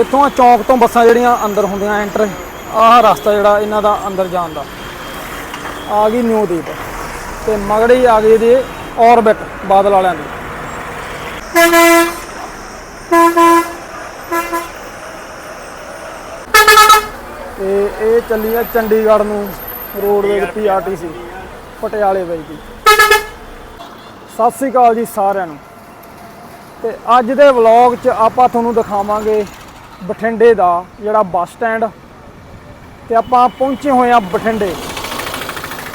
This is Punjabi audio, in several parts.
ਇੱਥੋਂ ਆ ਚੌਂਕ ਤੋਂ ਬੱਸਾਂ ਜਿਹੜੀਆਂ ਅੰਦਰ ਹੁੰਦੀਆਂ ਐਂਟਰ ਆਹ ਰਸਤਾ ਜਿਹੜਾ ਇਹਨਾਂ ਦਾ ਅੰਦਰ ਜਾਣ ਦਾ। ਆ ਗਈ ਨਿਊ ਦੀਪ ਤੇ ਮਗੜੀ ਆ ਗਈ ਇਹਦੀ ਔਰਬਿਟ ਬਾਦਲ ਵਾਲਿਆਂ ਦੀ। ਤੇ ਇਹ ਚੱਲੀ ਆ ਚੰਡੀਗੜ੍ਹ ਨੂੰ ਰੋਡਵੇਜ਼ ਪੀਆਰਟੀਸੀ ਪਟਿਆਲੇ ਬਾਈ ਦੀ। ਸਤਿ ਸ੍ਰੀ ਅਕਾਲ ਜੀ ਸਾਰਿਆਂ ਨੂੰ। ਤੇ ਅੱਜ ਦੇ ਵਲੌਗ 'ਚ ਆਪਾਂ ਤੁਹਾਨੂੰ ਦਿਖਾਵਾਂਗੇ ਬਠਿੰਡੇ ਦਾ ਜਿਹੜਾ ਬੱਸ ਸਟੈਂਡ ਤੇ ਆਪਾਂ ਪਹੁੰਚੇ ਹੋਏ ਆ ਬਠਿੰਡੇ।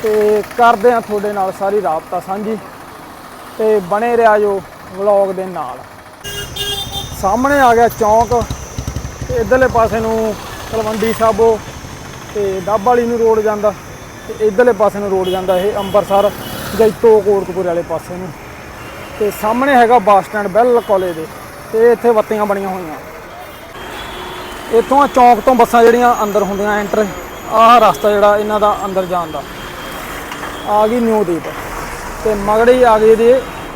ਤੇ ਕਰਦੇ ਆ ਤੁਹਾਡੇ ਨਾਲ ਸਾਰੀ ਰਾਬਤਾ ਸਾਂਝੀ ਤੇ ਬਣੇ ਰਿਹਾ ਜੋ ਵਲੌਗ ਦੇ ਨਾਲ। ਸਾਹਮਣੇ ਆ ਗਿਆ ਚੌਂਕ ਤੇ ਇਧਰਲੇ ਪਾਸੇ ਨੂੰ ਤਲਵੰਡੀ ਸਾਬੋ ਤੇ ਡੱਬ ਵਾਲੀ ਨੂੰ ਰੋਡ ਜਾਂਦਾ ਤੇ ਇਧਰਲੇ ਪਾਸੇ ਨੂੰ ਰੋਡ ਜਾਂਦਾ ਇਹ ਅੰਮ੍ਰਿਤਸਰ ਜੈਤੋ ਕੋਟਕਪੂਰੇ ਵਾਲੇ ਪਾਸੇ ਨੂੰ। ਤੇ ਸਾਹਮਣੇ ਹੈਗਾ ਬੱਸ ਸਟੈਂਡ ਬੈਲ ਕਾਲਜ ਦੇ ਤੇ ਇੱਥੇ ਬੱਤੀਆਂ ਬਣੀਆਂ ਹੋਈਆਂ। ਇੱਥੋਂ ਆ ਚੌਂਕ ਤੋਂ ਬੱਸਾਂ ਜਿਹੜੀਆਂ ਅੰਦਰ ਹੁੰਦੀਆਂ ਐਂਟਰ ਆਹ ਰਸਤਾ ਜਿਹੜਾ ਇਹਨਾਂ ਦਾ ਅੰਦਰ ਜਾਣ ਦਾ। ਆ ਗਈ ਨਿਊ ਦੀਪ। ਤੇ ਮਗੜੀ ਆ ਗਈ ਇਹਦੀ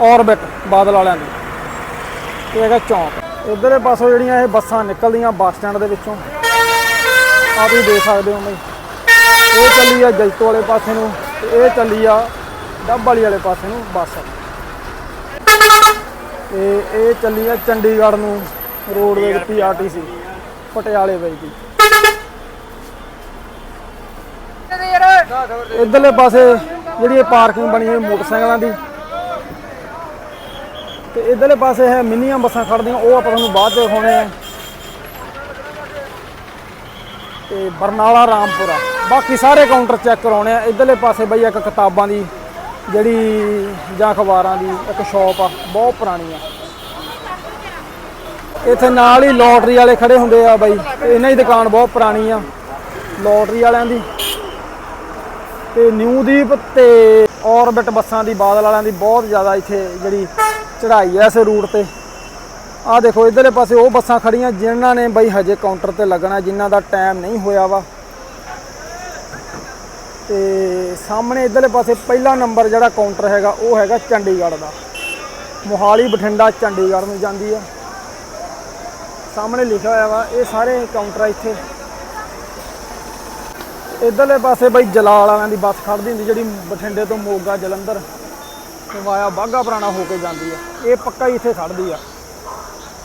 ਔਰਬਿਟ ਬਾਦਲ ਵਾਲਿਆਂ ਦੀ। ਇਹ ਹੈਗਾ ਚੌਂਕ। ਇਧਰਲੇ ਪਾਸੋਂ ਜਿਹੜੀਆਂ ਇਹ ਬੱਸਾਂ ਨਿਕਲਦੀਆਂ ਬੱਸ ਸਟੈਂਡ ਦੇ ਵਿੱਚੋਂ। ਆ ਤੁਸੀਂ ਦੇਖ ਸਕਦੇ ਹੋ ਬਈ। ਇਹ ਚੱਲੀ ਆ ਜੈਤੋ ਵਾਲੇ ਪਾਸੇ ਨੂੰ ਤੇ ਇਹ ਚੱਲੀ ਆ ਡੱਬ ਵਾਲੀ ਵਾਲੇ ਪਾਸੇ ਨੂੰ ਬੱਸ। ਤੇ ਇਹ ਚੱਲੀ ਆ ਚੰਡੀਗੜ੍ਹ ਨੂੰ ਰੋਡਵੇਜ਼ ਪੀਆਰਟੀਸੀ ਪਟਿਆਲੇ ਬਾਈ ਜੀ। ਇਧਰਲੇ ਪਾਸੇ ਜਿਹੜੀ ਇਹ ਪਾਰਕਿੰਗ ਬਣੀ ਹੋਈ ਮੋਟਰਸਾਈਕਲਾਂ ਦੀ। ਤੇ ਇਧਰਲੇ ਪਾਸੇ ਹੈ ਮਿੰਨੀਆਂ ਬੱਸਾਂ ਖੜਦੀਆਂ ਉਹ ਆਪਾਂ ਤੁਹਾਨੂੰ ਬਾਅਦ ਚ ਦਿਖਾਉਣੇ ਆ। ਤੇ ਬਰਨਾਲਾ, ਰਾਮਪੁਰਾ। ਬਾਕੀ ਸਾਰੇ ਕਾਊਂਟਰ ਚੈੱਕ ਕਰਾਉਣੇ ਆ। ਇਧਰਲੇ ਪਾਸੇ ਬਈ ਇੱਕ ਕਿਤਾਬਾਂ ਦੀ, ਜਿਹੜੀ ਜਾਂ ਅਖਬਾਰਾਂ ਦੀ ਇੱਕ ਸ਼ਾਪ ਆ, ਬਹੁਤ ਪੁਰਾਣੀ ਆ। ਇੱਥੇ ਨਾਲ ਹੀ ਲੋਟਰੀ ਵਾਲੇ ਖੜੇ ਹੁੰਦੇ ਆ ਬਾਈ। ਇਹਨਾਂ ਦੀ ਦੁਕਾਨ ਬਹੁਤ ਪੁਰਾਣੀ ਆ, ਲੋਟਰੀ ਵਾਲਿਆਂ ਦੀ। ਤੇ ਨਿਊ ਦੀਪ ਤੇ ਔਰਬਿਟ ਬੱਸਾਂ ਦੀ, ਬਾਦਲ ਵਾਲਿਆਂ ਦੀ ਬਹੁਤ ਜ਼ਿਆਦਾ ਇੱਥੇ ਜਿਹੜੀ ਚੜ੍ਹਾਈ ਐ ਇਸ ਰੂਟ ਤੇ। ਆਹ ਦੇਖੋ, ਇਧਰਲੇ ਪਾਸੇ ਉਹ ਬੱਸਾਂ ਖੜੀਆਂ ਜਿਨ੍ਹਾਂ ਨੇ ਬਈ ਹਜੇ ਕਾਊਂਟਰ ਤੇ ਲੱਗਣਾ, ਜਿਨ੍ਹਾਂ ਦਾ ਟਾਈਮ ਨਹੀਂ ਹੋਇਆ ਵਾ। ਤੇ ਸਾਹਮਣੇ ਇਧਰਲੇ ਪਾਸੇ ਪਹਿਲਾ ਨੰਬਰ ਜਿਹੜਾ ਕਾਊਂਟਰ ਹੈਗਾ, ਉਹ ਹੈਗਾ ਚੰਡੀਗੜ੍ਹ ਦਾ। ਮੋਹਾਲੀ, ਬਠਿੰਡਾ, ਚੰਡੀਗੜ੍ਹ ਨੂੰ ਜਾਂਦੀ ਆ। ਸਾਹਮਣੇ ਲਿਖਿਆ ਹੋਇਆ ਵਾ, ਇਹ ਸਾਰੇ ਕਾਊਂਟਰ ਆ ਇੱਥੇ। ਇਧਰਲੇ ਪਾਸੇ ਬਈ ਜਲਾਲ ਵਾਲਿਆਂ ਦੀ ਬੱਸ ਖੜਦੀ ਹੁੰਦੀ, ਜਿਹੜੀ ਬਠਿੰਡੇ ਤੋਂ ਮੋਗਾ, ਜਲੰਧਰ ਤੇ ਵਾਇਆ ਬਾਗਾ ਪੁਰਾਣਾ ਹੋ ਕੇ ਜਾਂਦੀ ਆ। ਇਹ ਪੱਕਾ ਹੀ ਇੱਥੇ ਖੜਦੀ ਆ।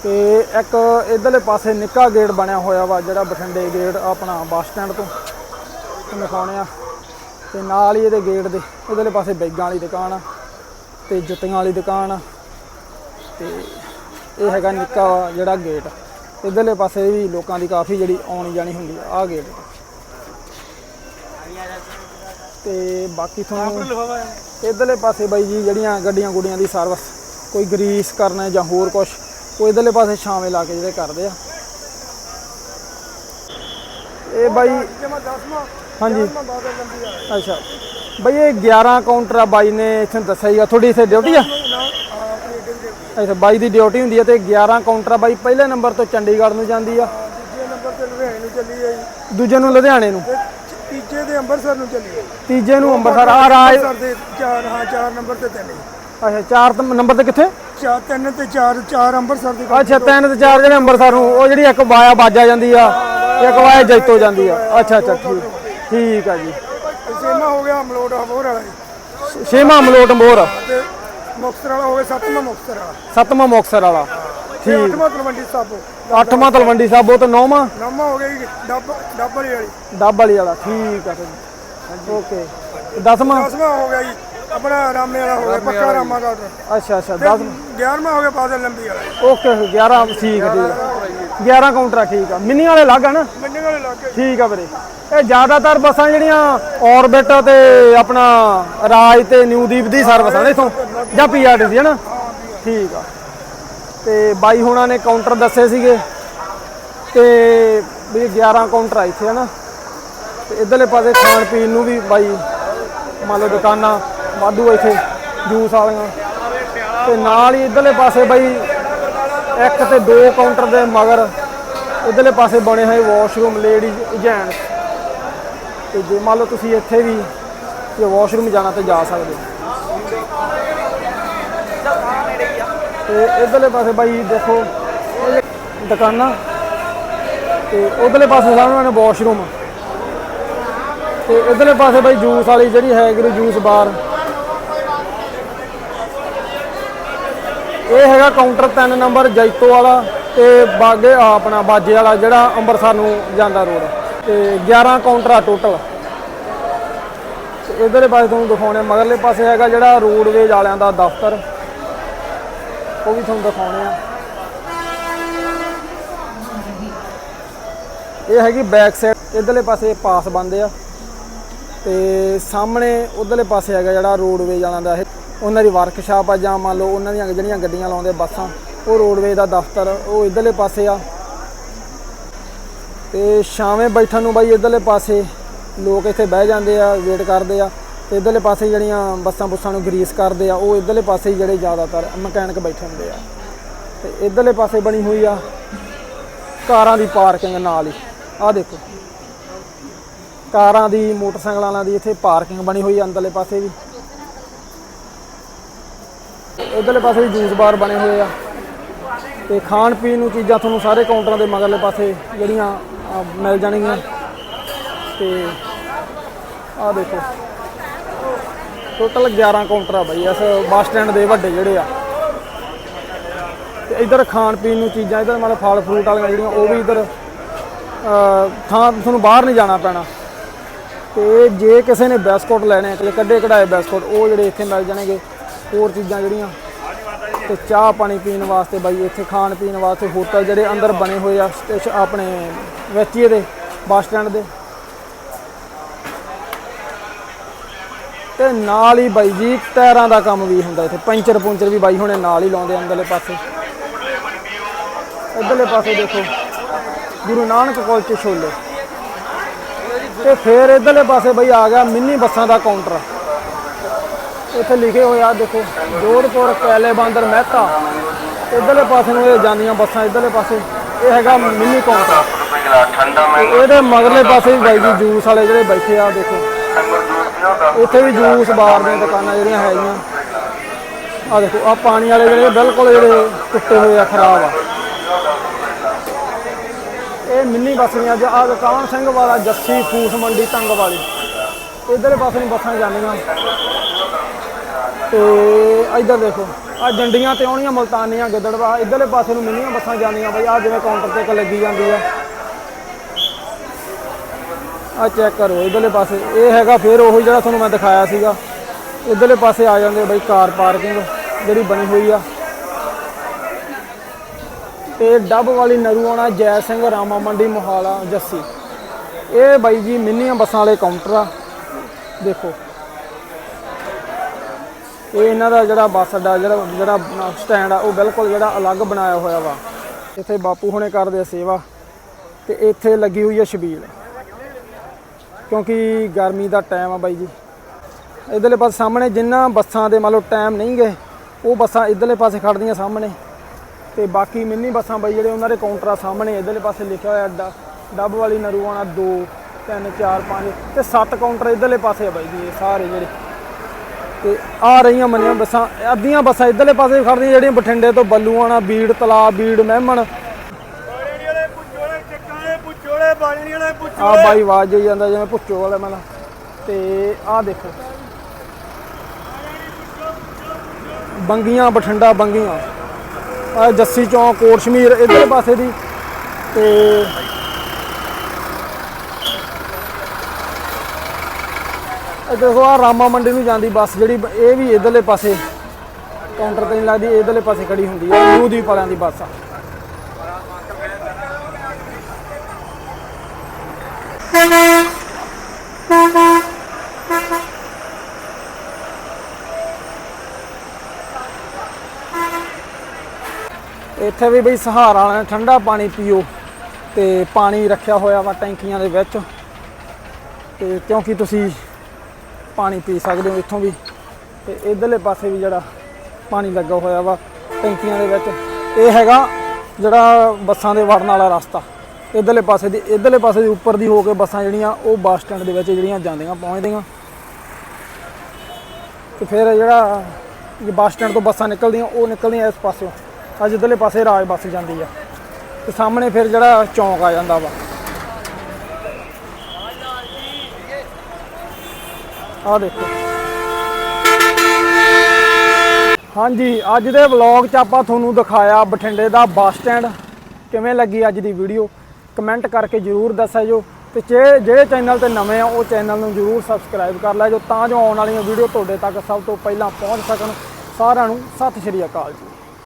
ਤੇ ਇੱਕ ਇਧਰਲੇ ਪਾਸੇ ਨਿੱਕਾ ਗੇਟ ਬਣਿਆ ਹੋਇਆ ਵਾ, ਜਿਹੜਾ ਬਠਿੰਡੇ ਗੇਟ ਆਪਣਾ ਬੱਸ ਸਟੈਂਡ ਤੋਂ ਤੁਹਾਨੂੰ ਆ। ਤੇ ਨਾਲ ਹੀ ਇਹਦੇ ਗੇਟ ਦੇ, ਇਧਰਲੇ ਪਾਸੇ ਬੈਗਾਂ ਵਾਲੀ ਦੁਕਾਨ ਆ, ਤੇ ਜੁੱਤੀਆਂ ਵਾਲੀ ਦੁਕਾਨ ਆ, ਤੇ ਇਹ ਹੈਗਾ ਨਿੱਕਾ ਜਿਹੜਾ ਗੇਟ ਇਧਰਲੇ ਪਾਸੇ ਵੀ ਲੋਕਾਂ ਦੀ ਕਾਫੀ ਜਿਹੜੀ ਆਉਣੀ ਜਾਣੀ ਹੁੰਦੀ ਆ ਆਹ ਗੇਟ ਤੇ ਬਾਕੀ ਤੁਹਾਨੂੰ ਇਧਰਲੇ ਪਾਸੇ ਬਾਈ ਜੀ ਜਿਹੜੀਆਂ ਗੱਡੀਆਂ ਗੁੱਡੀਆਂ ਦੀ ਸਰਵਿਸ ਕੋਈ ਗਰੀਸ ਕਰਨਾ ਜਾਂ ਹੋਰ ਕੁਝ ਉਹ ਇਧਰਲੇ ਪਾਸੇ ਛਾਵੇਂ ਲਾ ਕੇ ਜਿਹੜੇ ਕਰਦੇ ਆ। ਇਹ ਬਾਈ ਹਾਂਜੀ। ਅੱਛਾ। ਬਈ ਇਹ 11 ਕਾਊਂਟਰ ਆ ਬਾਈ ਨੇ ਇੱਥੇ ਦੱਸਿਆ ਹੀਗਾ ਤੁਹਾਡੀ ਇੱਥੇ ਡਿਊਟੀ ਆ? ਅੱਛਾ ਬਾਈ ਦੀ ਡਿਊਟੀ ਹੁੰਦੀ ਹੈ ਤੇ 11 ਕਾਊਂਟਰ ਆ ਬਾਈ ਪਹਿਲੇ ਨੰਬਰ ਤੋਂ ਚੰਡੀਗੜ੍ਹ ਨੂੰ ਜਾਂਦੀ ਆ। ਦੂਜੇ ਨੰਬਰ ਤੇ ਲੁਧਿਆਣੇ ਨੂੰ ਚੱਲੀ ਹੈ ਜੀ। ਦੂਜੇ ਨੂੰ ਲੁਧਿਆਣੇ ਨੂੰ। ਤੇ ਤੀਜੇ ਦੇ ਅੰਮ੍ਰਿਤਸਰ ਨੂੰ ਚੱਲੀ ਹੈ ਤੀਜੇ ਨੂੰ ਅੰਮ੍ਰਿਤਸਰ ਆ ਰਾਜ ਅੰਮ੍ਰਿਤਸਰ ਦੇ ਚਾਰ ਹਾਂ ਚਾਰ ਨੰਬਰ ਤੇ ਤਿੰਨ ਜੀ। ਅੱਛਾ ਚਾਰ ਨੰਬਰ ਤੇ ਕਿੱਥੇ? ਚਾਰ ਤਿੰਨ ਤੇ ਚਾਰ ਚਾਰ ਅੰਮ੍ਰਿਤਸਰ ਦੀ ਅੱਛਾ ਤਿੰਨ ਤੇ ਚਾਰ ਜਿਹੜੇ ਅੰਮ੍ਰਿਤਸਰ ਨੂੰ ਉਹ ਜਿਹੜੀ ਇੱਕ ਵਾਇਆ ਬਾਜਾ ਜਾਂਦੀ ਆ ਇੱਕ ਵਾਇਆ ਜੈਤੋ ਜਾਂਦੀ ਆ। ਅੱਛਾ ਅੱਛਾ ਠੀਕ ਠੀਕ ਆ ਜੀ। ਸੇਮਾ ਹੋ ਗਿਆ ਅਮਲੋਟ ਹੋਰ ਵਾਲਾ ਜੀ। ਛੇਵਾਂ ਮਲੋਟ ਮੋਰ ਤੇ ਮੁਕਤਸਰ ਵਾਲਾ ਹੋ ਗਿਆ ਸੱਤਵਾਂ ਮੁਕਤਸਰ ਵਾਲਾ। ਸੱਤਵਾਂ ਮੁਕਤਸਰ ਵਾਲਾ। ਠੀਕ। ਅੱਠਵਾਂ ਤਲਵੰਡੀ ਸਾਬੋ ਅੱਠਵਾਂ ਤਲਵੰਡੀ ਸਾਬੋ ਤੇ ਨੌਵਾਂ? ਨੌਵਾਂ ਹੋ ਗਿਆ ਜੀ ਡੱਬ ਡੱਬ ਵਾਲੀ ਵਾਲੀ। ਡੱਬ ਵਾਲੀ ਵਾਲਾ ਠੀਕ ਆ ਜੀ ਓਕੇ। ਦਸਵਾਂ? ਦਸਵਾਂ ਹੋ ਗਿਆ ਜੀ ਆਪਣਾ ਰਾਮੇ ਵਾਲਾ ਹੋ ਗਿਆ ਪੱਕਾ ਰਾਮਾ ਦਾ। ਅੱਛਾ ਅੱਛਾ ਤੇ 10 ਗਿਆਰਵਾਂ ਹੋ ਗਿਆ ਬਾਦਲ ਲੰਬੀ ਵਾਲਾ। ਓਕੇ 11 ਠੀਕ ਆ, ਠੀਕ ਆ। 11 ਕਾਊਂਟਰ ਆ, ਠੀਕ ਆ। ਮਿੰਨੀ ਵਾਲੇ ਲੱਗ ਆ ਨਾ? ਮੰਨੇ ਵਾਲੇ ਲੱਗੇ ਠੀਕ ਆ ਵੀਰੇ। ਇਹ ਜ਼ਿਆਦਾਤਰ ਬੱਸਾਂ ਜਿਹੜੀਆਂ ਔਰਬਿਟ ਤੇ ਆਪਣਾ ਰਾਜ ਤੇ ਨਿਊਦੀਪ ਦੀ ਸਰਵਿਸ ਆ ਨਾ ਇਥੋਂ ਜਾਂ ਪੀਆਰਟੀਸੀ ਹੈ ਨਾ ਠੀਕ ਆ। ਤੇ ਬਾਈ ਹੁਣਾਂ ਨੇ ਕਾਊਂਟਰ ਦੱਸੇ ਸੀਗੇ। ਤੇ ਵੀ 11 ਕਾਊਂਟਰ ਆ ਇੱਥੇ ਹੈ ਨਾ ਤੇ ਇਧਰਲੇ ਪਾਸੇ ਖਾਣ ਪੀਣ ਨੂੰ ਵੀ ਬਾਈ ਮੰਨ ਲਓ ਦੁਕਾਨਾਂ ਵਾਧੂ ਇੱਥੇ ਜੂਸ ਵਾਲੀਆਂ। ਤੇ ਨਾਲ ਹੀ ਇਧਰਲੇ ਪਾਸੇ ਬਾਈ ਇੱਕ ਤੇ ਦੋ ਕਾਊਂਟਰ ਦੇ ਮਗਰ ਇਧਰਲੇ ਪਾਸੇ ਬਣੇ ਹੋਏ ਵਾਸ਼ਰੂਮ ਲੇਡੀਜ਼ ਜੈਂਟਸ। ਤੇ ਜੇ ਮੰਨ ਲਓ ਤੁਸੀਂ ਇੱਥੇ ਵੀ ਜੇ ਵਾਸ਼ਰੂਮ ਜਾਣਾ ਤੇ ਜਾ ਸਕਦੇ ਹੋ। ਤੇ ਇਧਰਲੇ ਪਾਸੇ ਬਾਈ ਦੇਖੋ, ਦੁਕਾਨਾਂ। ਤੇ ਉਧਰਲੇ ਪਾਸੇ ਸਾਹਮਣੇ ਨੇ ਵਾਸ਼ਰੂਮ। ਤੇ ਇਧਰਲੇ ਪਾਸੇ ਬਾਈ ਜੂਸ ਵਾਲੀ ਜਿਹੜੀ ਹੈ ਗੁਰੂ ਜੂਸ ਬਾਰ। ਇਹ ਹੈਗਾ ਕਾਊਂਟਰ 3 ਨੰਬਰ ਜੈਤੋ ਵਾਲਾ ਤੇ ਬਾਗੇ ਆਪਣਾ ਬਾਜੇ ਵਾਲਾ ਜਿਹੜਾ ਅੰਮ੍ਰਿਤਸਰ ਨੂੰ ਜਾਂਦਾ ਰੋਡ। ਤੇ 11 ਕਾਊਂਟਰ ਆ ਟੋਟਲ ਤੇ ਇਧਰਲੇ ਪਾਸੇ ਤੁਹਾਨੂੰ ਦਿਖਾਉਣੇ ਮਗਰਲੇ ਪਾਸੇ ਹੈਗਾ ਜਿਹੜਾ ਰੋਡਵੇਜ ਵਾਲਿਆਂ ਦਾ ਦਫ਼ਤਰ। ਉਹ ਵੀ ਤੁਹਾਨੂੰ ਦਿਖਾਉਣੇ ਆ। ਇਹ ਹੈਗੀ ਬੈਕ ਸਾਈਡ ਇਧਰਲੇ ਪਾਸੇ ਪਾਸ ਬੰਦੇ ਆ। ਤੇ ਸਾਹਮਣੇ ਉਧਰਲੇ ਪਾਸੇ ਹੈਗਾ ਜਿਹੜਾ ਰੋਡਵੇਜ ਵਾਲਿਆਂ ਦਾ ਇਹ ਉਹਨਾਂ ਦੀ ਵਰਕਸ਼ਾਪ ਆ, ਜਾਂ ਮੰਨ ਲਓ ਉਹਨਾਂ ਦੀਆਂ ਜਿਹੜੀਆਂ ਗੱਡੀਆਂ ਲਾਉਂਦੇ ਬੱਸਾਂ, ਉਹ ਰੋਡਵੇਜ ਦਾ ਦਫ਼ਤਰ, ਉਹ ਇਧਰਲੇ ਪਾਸੇ ਆ। ਤੇ ਸ਼ਾਮੇ ਬੈਠਣ ਨੂੰ ਬਾਈ ਇਧਰਲੇ ਪਾਸੇ ਲੋਕ ਇੱਥੇ ਬਹਿ ਜਾਂਦੇ ਆ ਵੇਟ ਕਰਦੇ ਆ। ਤੇ ਇਧਰਲੇ ਪਾਸੇ ਜਿਹੜੀਆਂ ਬੱਸਾਂ ਬੁੱਸਾਂ ਨੂੰ ਗਰੀਸ ਕਰਦੇ ਆ, ਉਹ ਇਧਰਲੇ ਪਾਸੇ ਹੀ ਜਿਹੜੇ ਜ਼ਿਆਦਾਤਰ ਮਕੈਨਿਕ ਬੈਠੇ ਹੁੰਦੇ ਆ। ਤੇ ਇਧਰਲੇ ਪਾਸੇ ਬਣੀ ਹੋਈ ਆ ਕਾਰਾਂ ਦੀ ਪਾਰਕਿੰਗ ਨਾਲ ਹੀ। ਆਹ ਦੇਖੋ। ਕਾਰਾਂ ਦੀ, ਮੋਟਰਸਾਈਕਲਾਂ ਵਾਲਿਆਂ ਦੀ ਇੱਥੇ ਪਾਰਕਿੰਗ ਬਣੀ ਹੋਈ ਆ ਅੰਦਰਲੇ ਪਾਸੇ ਵੀ। ਇਧਰਲੇ ਪਾਸੇ ਵੀ ਜੂਸ ਬਾਰ ਬਣੇ ਹੋਏ ਆ। ਤੇ ਖਾਣ ਪੀਣ ਨੂੰ ਚੀਜ਼ਾਂ ਤੁਹਾਨੂੰ ਸਾਰੇ ਕਾਊਂਟਰਾਂ ਦੇ ਮਗਰਲੇ ਪਾਸੇ ਜਿਹੜੀਆਂ ਮਿਲ ਜਾਣਗੀਆਂ। ਤੇ ਆਹ ਦੇਖੋ। ਟੋਟਲ 11 ਕਾਊਂਟਰ ਆ ਬਈ, ਇਸ ਬੱਸ ਸਟੈਂਡ ਦੇ ਵੱਡੇ ਜਿਹੜੇ ਆ। ਤੇ ਇਧਰ ਖਾਣ ਪੀਣ ਨੂੰ ਚੀਜ਼ਾਂ, ਇਧਰ ਮਤਲਬ ਫਲ ਫਰੂਟ ਵਾਲੀਆਂ ਜਿਹੜੀਆਂ, ਉਹ ਵੀ ਇਧਰ ਥਾਂ ਤੁਹਾਨੂੰ ਬਾਹਰ ਨਹੀਂ ਜਾਣਾ ਪੈਣਾ। ਤੇ ਜੇ ਕਿਸੇ ਨੇ ਬਿਸਕੁਟ ਲੈਣੇ ਕੱਢੇ ਕਢਾਏ ਬਿਸਕੁਟ, ਉਹ ਜਿਹੜੇ ਇੱਥੇ ਮਿਲ ਜਾਣਗੇ। ਹੋਰ ਚੀਜ਼ਾਂ ਜਿਹੜੀਆਂ ਤੇ ਚਾਹ ਪਾਣੀ ਪੀਣ ਵਾਸਤੇ ਬਾਈ, ਇੱਥੇ ਖਾਣ ਪੀਣ ਵਾਸਤੇ ਹੋਟਲ ਜਿਹੜੇ ਅੰਦਰ ਬਣੇ ਹੋਏ ਆ ਸਟੇਸ਼ਨ ਆਪਣੇ ਵੈਚੀਏ ਦੇ, ਬੱਸ ਸਟੈਂਡ ਦੇ। ਤੇ ਨਾਲ ਹੀ ਬਾਈ ਜੀ, ਟਾਇਰਾਂ ਦਾ ਕੰਮ ਵੀ ਹੁੰਦਾ ਇੱਥੇ, ਪੈਂਚਰ ਪੁੰਚਰ ਵੀ ਬਾਈ ਹੁਣੇ ਨਾਲ ਹੀ ਲਾਉਂਦੇ ਅੰਦਰਲੇ ਪਾਸੇ। ਇੱਧਰਲੇ ਪਾਸੇ ਦੇਖੋ, ਗੁਰੂ ਨਾਨਕ ਕਾਲਜ ਚ ਛੋਲੇ। ਤੇ ਫਿਰ ਇੱਧਰਲੇ ਪਾਸੇ ਬਈ ਆ ਗਿਆ ਮਿੰਨੀ ਬੱਸਾਂ ਦਾ ਕਾਊਂਟਰ। ਇੱਥੇ ਲਿਖੇ ਹੋਏ ਆ, ਦੇਖੋ, ਜੋਧਪੁਰ, ਕੈਲੇ ਬਾਂਦਰ, ਮਹਿਤਾ। ਇੱਧਰਲੇ ਪਾਸੇ ਨੂੰ ਇਹ ਜਾਂਦੀਆਂ ਬੱਸਾਂ, ਇੱਧਰਲੇ ਪਾਸੇ। ਇਹ ਹੈਗਾ ਮਿੰਨੀ ਕਾਊਂਟਰ ਇਹਦੇ ਮਗਰਲੇ ਪਾਸੇ ਵੀ ਬਾਈ ਜੀ ਜੂਸ ਵਾਲੇ ਜਿਹੜੇ ਬੈਠੇ ਆ, ਦੇਖੋ। ਉੱਥੇ ਵੀ ਜੂਸ ਬਾਰ ਦੀਆਂ ਦੁਕਾਨਾਂ ਜਿਹੜੀਆਂ ਹੈਗੀਆਂ। ਆ ਦੇਖੋ ਆ ਪਾਣੀ ਵਾਲੇ ਜਿਹੜੇ, ਬਿਲਕੁਲ ਜਿਹੜੇ ਟੁੱਟੇ ਹੋਏ ਆ, ਖਰਾਬ ਆ। ਇਹ ਮਿੰਨੀ ਬੱਸੀਆਂ ਜੋ ਆ ਕਾਹਨ ਸਿੰਘ ਵਾਲਾ ਜੱਸੀ ਫੂਸ ਮੰਡੀ, ਤੰਗ ਵਾਲੀ। ਇਧਰਲੇ ਪਾਸੇ ਨੂੰ ਬੱਸਾਂ ਜਾਂਦੀਆਂ। ਤੇ ਇੱਧਰ ਦੇਖੋ ਆ ਜੰਡੀਆਂ ਤੇ ਆਉਣੀਆਂ ਮਲਤਾਨੀਆਂ, ਗਿੱਦੜਵਾ, ਇਧਰਲੇ ਪਾਸੇ ਨੂੰ ਮਿੰਨੀਆਂ ਬੱਸਾਂ ਜਾਂਦੀਆਂ ਬਈ ਆ ਜਿਵੇਂ ਕਾਊਂਟਰ ਤੇ ਇੱਕ ਲੱਗੀ ਜਾਂਦੀ ਆ। ਆ ਚੈੱਕ ਕਰੋ, ਇਧਰਲੇ ਪਾਸੇ, ਇਹ ਹੈਗਾ ਫਿਰ ਉਹੀ ਜਿਹੜਾ ਤੁਹਾਨੂੰ ਮੈਂ ਦਿਖਾਇਆ ਸੀਗਾ। ਇਧਰਲੇ ਪਾਸੇ ਆ ਜਾਂਦੇ ਬਈ ਕਾਰ ਪਾਰਕਿੰਗ, ਜਿਹੜੀ ਬਣੀ ਹੋਈ ਆ। ਤੇ ਡੱਬ ਵਾਲੀ ਨਰੂਆਣਾ ਜੈ ਸਿੰਘ ਰਾਮਾ ਮੰਡੀ ਮੋਹਾਲਾ ਜੱਸੀ। ਇਹ ਬਾਈ ਜੀ ਮਿੰਨੀਆਂ ਬੱਸਾਂ ਵਾਲੇ ਕਾਊਂਟਰ ਆ। ਦੇਖੋ ਇਹ ਇਹਨਾਂ ਦਾ ਜਿਹੜਾ ਬੱਸ ਅੱਡਾ, ਜਿਹੜਾ ਜਿਹੜਾ ਸਟੈਂਡ ਆ, ਉਹ ਬਿਲਕੁਲ ਜਿਹੜਾ ਅਲੱਗ ਬਣਾਇਆ ਹੋਇਆ ਵਾ। ਇੱਥੇ ਬਾਪੂ ਹੁਣੇ ਕਰਦੇ ਆ ਸੇਵਾ ਤੇ ਇੱਥੇ ਲੱਗੀ ਹੋਈ ਆ ਸ਼ਬੀਲ ਕਿਉਂਕਿ ਗਰਮੀ ਦਾ ਟਾਈਮ ਆ ਬਾਈ ਜੀ। ਇਧਰਲੇ ਪਾਸੇ ਸਾਹਮਣੇ ਜਿੰਨਾ ਬੱਸਾਂ ਦੇ ਮੰਨ ਲਓ ਟਾਈਮ ਨਹੀਂ ਗਏ, ਉਹ ਬੱਸਾਂ ਇਧਰਲੇ ਪਾਸੇ ਖੜਦੀਆਂ ਸਾਹਮਣੇ। ਤੇ ਬਾਕੀ ਮਿੰਨੀ ਬੱਸਾਂ ਬਾਈ ਜਿਹੜੇ ਉਹਨਾਂ ਦੇ ਕਾਊਂਟਰਾਂ ਸਾਹਮਣੇ, ਇਧਰਲੇ ਪਾਸੇ ਲਿਖਿਆ ਹੋਇਆ ਅੱਡਾ, ਡੱਬ ਵਾਲੀ ਨਰੂਆਣਾ 2 3 4 5 ਤੇ 7 ਕਾਊਂਟਰ ਇਧਰਲੇ ਪਾਸੇ ਆ ਬਾਈ ਜੀ, ਇਹ ਸਾਰੇ ਜਿਹੜੇ। ਤੇ ਆ ਰਹੀਆਂ ਮੰਨੀਆਂ ਬੱਸਾਂ, ਅੱਧੀਆਂ ਬੱਸਾਂ ਇਧਰਲੇ ਪਾਸੇ ਖੜਦੀਆਂ ਜਿਹੜੀਆਂ ਬਠਿੰਡੇ ਤੋਂ ਬੱਲੂਆਣਾ, ਬੀੜ ਤਲਾ ਬੀੜ, ਮਹਿਮਣ। ਆ ਬਾਈ ਆਵਾਜ਼ ਜਾਈ ਜਾਂਦਾ, ਜਿਵੇਂ ਭੁੱਚੋ ਵਾਲਾ ਮਨ। ਤੇ ਆ ਦੇਖੋ। ਬੰਗੀਆਂ, ਬਠਿੰਡਾ ਬੰਗੀਆਂ। ਆ ਜੱਸੀ ਚੌਂਕ, ਕੋਟ ਸ਼ਮੀਰ ਇਧਰ ਪਾਸੇ ਦੀ। ਤੇ ਇਹ ਦੇਖੋ ਆ ਰਾਮਾ ਮੰਡੀ ਨੂੰ ਜਾਂਦੀ ਬੱਸ ਜਿਹੜੀ, ਇਹ ਵੀ ਇਧਰਲੇ ਪਾਸੇ ਕਾਊਂਟਰ ਤੇ ਨਹੀਂ ਲੱਗਦੀ ਇਧਰਲੇ ਪਾਸੇ ਖੜੀ ਹੁੰਦੀ ਹੈ ਨਿਊ ਦੀਪ ਵਾਲਿਆਂ ਦੀ ਬੱਸ ਆ। ਇੱਥੇ ਵੀ ਬਈ ਸਹਾਰਾ ਵਾਲਿਆਂ ਠੰਡਾ ਪਾਣੀ ਪੀਓ ਤੇ ਪਾਣੀ ਰੱਖਿਆ ਹੋਇਆ ਵਾ ਟੈਂਕੀਆਂ ਦੇ ਵਿੱਚ। ਤੇ ਕਿਉਂਕਿ ਤੁਸੀਂ ਪਾਣੀ ਪੀ ਸਕਦੇ ਹੋ ਇੱਥੋਂ ਵੀ। ਤੇ ਇਧਰਲੇ ਪਾਸੇ ਵੀ ਜਿਹੜਾ ਪਾਣੀ ਲੱਗਾ ਹੋਇਆ ਵਾ, ਟੈਂਕੀਆਂ ਦੇ ਵਿੱਚ। ਇਹ ਹੈਗਾ ਜਿਹੜਾ ਬੱਸਾਂ ਦੇ ਵੜਨ ਵਾਲਾ ਰਸਤਾ। ਇਧਰਲੇ ਪਾਸੇ ਦੀ, ਇਧਰਲੇ ਪਾਸੇ ਦੀ ਉੱਪਰ ਦੀ ਹੋ ਕੇ ਬੱਸਾਂ ਜਿਹੜੀਆਂ, ਉਹ ਬੱਸ ਸਟੈਂਡ ਦੇ ਵਿੱਚ ਜਿਹੜੀਆਂ ਜਾਂਦੀਆਂ, ਪਹੁੰਚਦੀਆਂ। ਤੇ ਫਿਰ ਜਿਹੜਾ ਜੇ ਬੱਸ ਸਟੈਂਡ ਤੋਂ ਬੱਸਾਂ ਨਿਕਲਦੀਆਂ, ਉਹ ਨਿਕਲਦੀਆਂ ਇਸ ਪਾਸਿਓਂ। ਅੱਜ ਇਧਰਲੇ ਪਾਸੇ ਰਾਜ ਬੱਸ ਜਾਂਦੀ ਆ। ਤੇ ਸਾਹਮਣੇ ਫਿਰ ਜਿਹੜਾ ਚੌਂਕ ਆ ਜਾਂਦਾ ਵਾ। ਆ ਦੇਖੋ। ਹਾਂਜੀ, ਅੱਜ ਦੇ ਵਲੌਗ 'ਚ ਆਪਾਂ ਤੁਹਾਨੂੰ ਦਿਖਾਇਆ ਬਠਿੰਡੇ ਦਾ ਬੱਸ ਸਟੈਂਡ। ਕਿਵੇਂ ਲੱਗੀ ਅੱਜ ਦੀ ਵੀਡੀਓ ਕਮੈਂਟ ਕਰਕੇ ਜਰੂਰ ਦੱਸਿਆ ਜੋ ਤੇ ਜੇ ਜਿਹੜੇ ਚੈਨਲ ਤੇ ਨਵੇਂ ਆ ਉਹ ਚੈਨਲ ਨੂੰ ਜਰੂਰ ਸਬਸਕ੍ਰਾਈਬ ਕਰ ਲਿਆ ਜੋ ਤਾਂ ਜੋ ਆਉਣ ਵਾਲੀਆਂ ਵੀਡੀਓ ਤੁਹਾਡੇ ਤੱਕ ਸਭ ਤੋਂ ਪਹਿਲਾਂ ਪਹੁੰਚ ਸਕਣ। ਸਾਰਿਆਂ ਨੂੰ ਸਤਿ ਸ਼੍ਰੀ ਅਕਾਲ ਜੀ।